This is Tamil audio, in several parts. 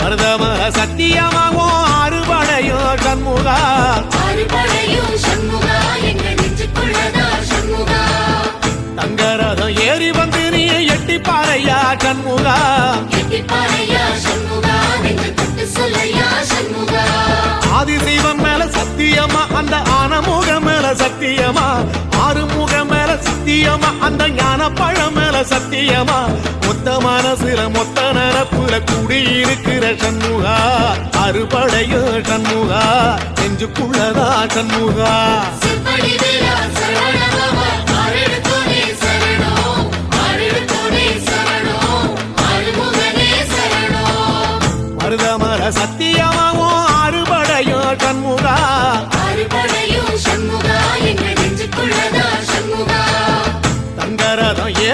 பரதம சத்தியமாகும் அறுபடையும் சண்முகா. தங்க ரதம் ஏறி வந்து நீ எட்டி பாறையா சண்முகா ஆதி தெய்வம் மேல சத்தியமா அந்த ஆனமுக மேல சத்தியமா சத்தியமா? அந்த ஞான பழமேல சத்தியமா? மொத்த மனசுல மொத்த நரப்புல கூடியிருக்கிற சண்முகா. அறுபடையோ சண்முகா. நெஞ்சுக்குள்ளதா சண்முகா. மருதமர சத்தியமாவும் அறுபடையோ சண்முகா.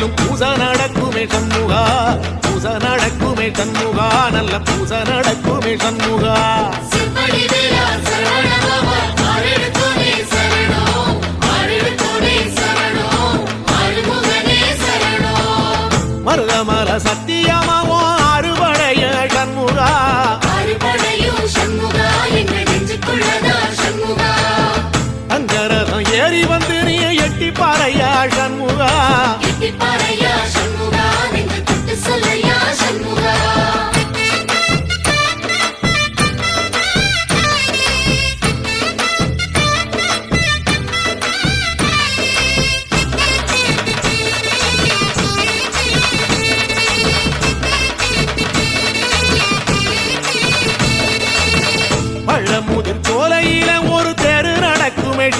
காலத்திலும் பூச நடக்குமே சண்முகா. பூச நடக்குமே சண்முகா. நல்ல பூச நடக்குமே சண்முகா.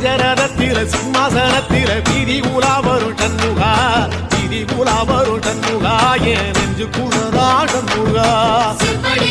ராஜரதத்தில சிம்மாசனத்தில வீதி உலா வரும் சண்முகா வீதி உலா வரும் சண்முகா என் நெஞ்சு குளரா சண்முகா செப்படி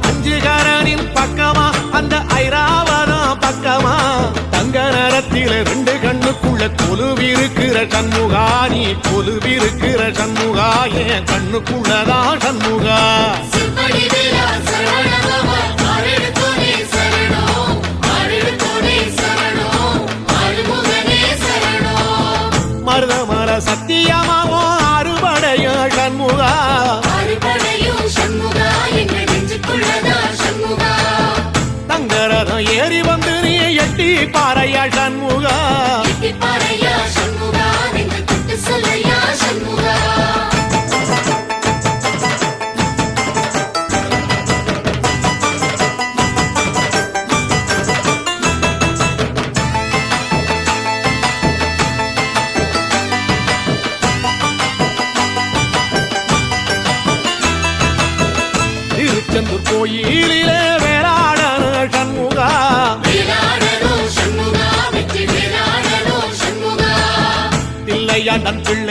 குஞ்சுகரனின் பக்கமா? அந்த ஐராவதம் பக்கமா? தங்க நரத்தில ரெண்டு கண்ணுக்குள்ள கொலுவிருக்கிற சண்முகா நீ கொலுவிருக்கிற சண்முகா என் கண்ணுக்குள்ளதான் சண்முகா? மருதமர சத்தியமாவோ பாறையா சண்முகா பாறையா சண்முகா சொல்லையா சண்முகா? கோயிலிலே பிள்ளையா நன் பிள்ளை.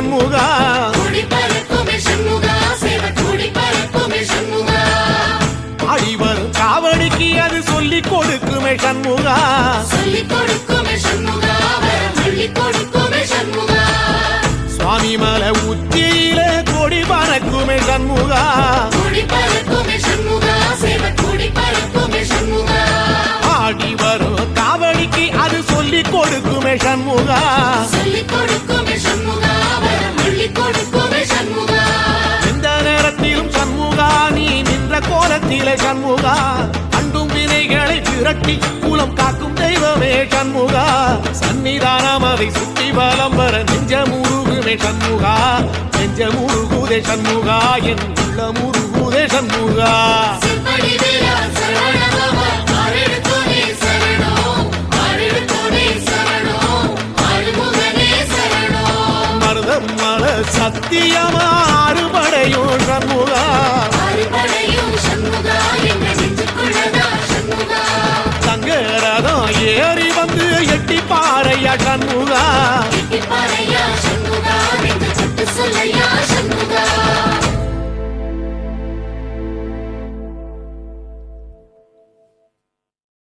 ஷண்முகா ஆடி வரும் காவடிக்கு அது சொல்லி கொடுக்குமே சண்முகா. சுவாமி மலை உச்சியில கொடி பறக்குமே சண்முகா. ஆடி வரும் காவடிக்கு அது சொல்லி கொடுக்குமே சண்முகா. கோயிலே சண்முகா அண்டும் வினைகளை திரட்டி குலம் காக்கும் தெய்வமே சண்முகா. சன்னிதானம் அதை சுற்றி பலம் வர நெஞ்ச முருகுமே சண்முகா. நெஞ்ச முருகுதே சண்முகா என் உள்ள முருகுதே சண்முகா சத்தியமா?